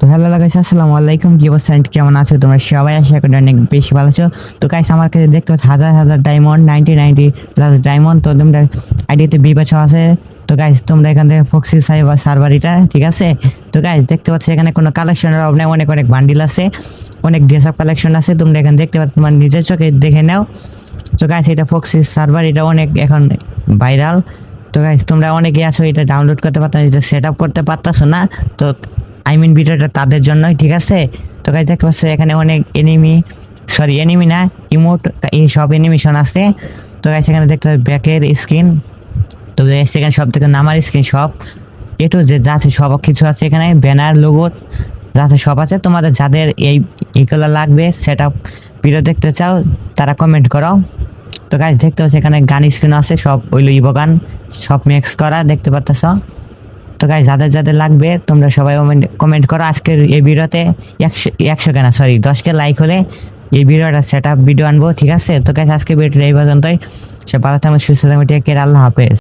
তো hello guys আসসালামু আলাইকুম, কি অবস্থা কেমন আছো তোমরা? সবাই আশা করি অনেক বেশি ভালো আছো। তো গাইস আমার কাছে দেখতে পাচ্ছ হাজার হাজার diamond ninety ninety plus diamond তো তোমরা আইডিতে বি পাচ্ছ আছে। তো গাইস তোমরা এখান থেকে ফক্সি সাইবার সার্ভার এটা ঠিক আছে? তো গাইস দেখতে পাচ্ছ এখানে কোনো কালেকশনের অভাব নেই, অনেক অনেক বান্ডিল আছে, অনেক ড্রেস আপ কালেকশন আছে। তোমরা এখানে দেখতে পাচ্ছ, তোমার নিজের চোখে দেখে নাও। তো গাইস এটা ফক্সি সার্ভার এটা অনেক এখন ভাইরাল তো গাইস তোমরা অনেকে আছো, এটা ডাউনলোড করতে পারতো, এটা সেট আপ করতে পারতাছো না। তো আই মিন ভিডিওটা তাদের জন্যই, ঠিক আছে? তো গাইস দেখতে পাচ্ছ, এখানে অনেক এনিমি সরি এনিমি না ইমোট এই সব এনিমেশন আছে। তো গাইস এখানে দেখতে পাচ্ছ ব্যাকের স্ক্রিন তো গাইস এখানে সব থেকে নামার স্ক্রিন সব। এটু যে যা আছে, সব কিছু আছে এখানে ব্যানার লোগো যা আছে, সব আছে। তোমাদের যাদের এই এইগুলো লাগবে সেট ভিডিও দেখতে চাও, তারা কমেন্ট করো। তো গাইস দেখতে পাচ্ছ, এখানে গান স্ক্রিন আছে, সব ওইলো ইবো গান, সব মিক্স করা, দেখতে পাচ্ছ তো গাই যাদের যাদের লাগবে, তোমরা সবাই কমেন্ট করো। আজকের এই ভিডিওতে একশো একশো কেনা সরি দশকে লাইক হলে এই ভিডিওটা সেট আপ ভিডিও আনব, ঠিক আছে? তো গাছ আজকে ভিডিওটা এই পর্যন্তই। সে ভালো থাকবে সুস্থ থাকবে ঠিক আল্লাহ হাফেজ।